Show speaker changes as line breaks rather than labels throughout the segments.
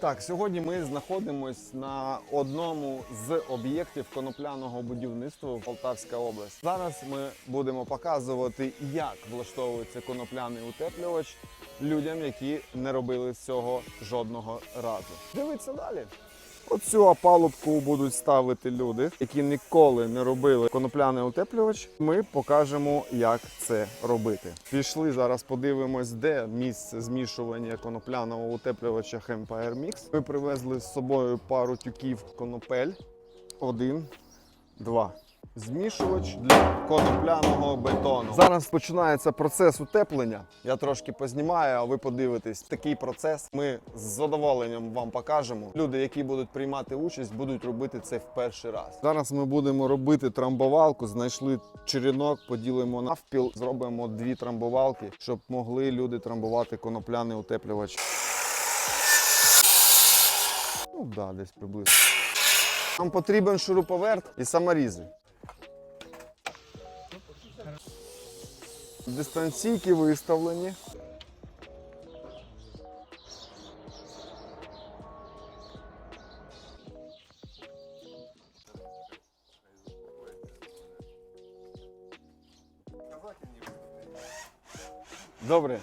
Так, сьогодні ми знаходимось на одному з об'єктів конопляного будівництва в Полтавська область. Зараз ми будемо показувати, як влаштовується конопляний утеплювач людям, які не робили цього жодного разу. Дивіться далі. Оцю опалубку будуть ставити люди, які ніколи не робили конопляний утеплювач. Ми покажемо, як це робити. Пішли зараз, подивимось, де місце змішування конопляного утеплювача Hempire Mix. Ми привезли з собою пару тюків конопель. Один, два. Змішувач для конопляного бетону. Зараз починається процес утеплення. Я трошки познімаю, а ви подивитесь. Такий процес ми з задоволенням вам покажемо. Люди, які будуть приймати участь, будуть робити це в перший раз. Зараз ми будемо робити трамбовалку. Знайшли черенок, поділимо навпіл, зробимо дві трамбовалки, щоб могли люди трамбувати конопляний утеплювач. Ну да, десь приблизно. Нам потрібен шуруповерт і саморізи. Дистанційки виставлені. Добре.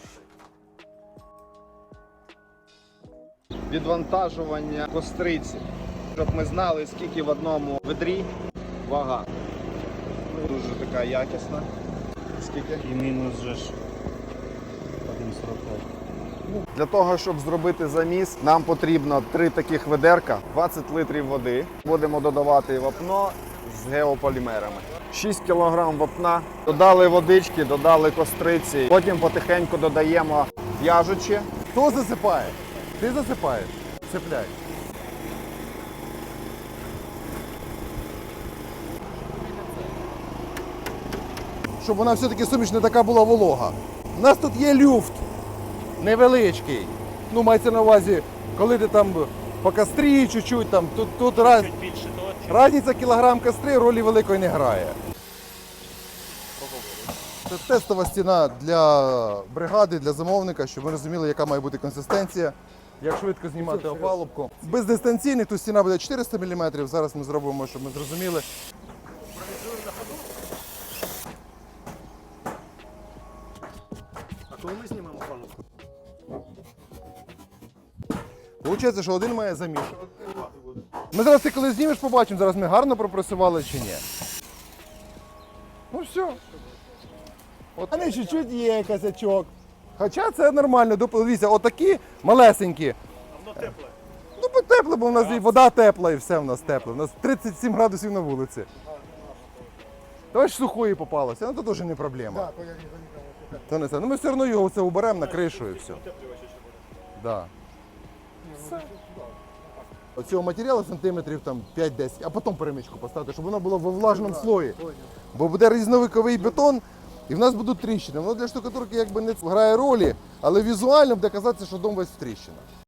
Відвантажування костриці, щоб ми знали, скільки в одному ведрі вага. Дуже така якісна. Скільки?
І мінус же ж 1,45.
Для того, щоб зробити заміс, нам потрібно три таких ведерка, 20 литрів води. Будемо додавати вапно з геополімерами. 6 кг вапна, додали водички, додали костриці. Потім потихеньку додаємо в'яжучі.
Хто засипає? Ти засипаєш. Цепляй. Щоб вона все-таки суміш не така була волога. У нас тут є люфт невеличкий. Ну, мається на увазі, коли ти там по кастрі чуть-чуть там, тут, тут раз,
більше.
Разниця кілограм кастри ролі великої не грає. Це тестова стіна для бригади, для замовника, щоб ми розуміли, яка має бути консистенція. Як швидко знімати опалубку. Без дистанційних тут стіна буде 400 мм. Зараз ми зробимо, щоб ми зрозуміли.
Коли ми знімемо палубку?
Получається, що один має замішувати. Ми зараз ти коли знімеш, побачимо, зараз ми гарно пропрацювали чи ні. Ну все. От. А не чуть-чуть є косячок. Хоча це нормально. Доп- Дивіться, отакі малесенькі.
А воно тепле.
Ну, бо тепло, бо в нас і вода тепла, і все в нас тепле. У нас 37 градусів на вулиці. Давай ж сухої попалося, ну то теж не проблема. Так, То я не це. Ну ми все одно його це уберемо на кришу і все. Да. Все. Оцього матеріалу сантиметрів там 5-10, а потім перемичку поставити, щоб воно було в влажному слої. Бо буде різновиковий бетон, і в нас будуть тріщини. Воно для штукатурки якби не грає ролі, але візуально буде казатися, що дом весь в тріщинах.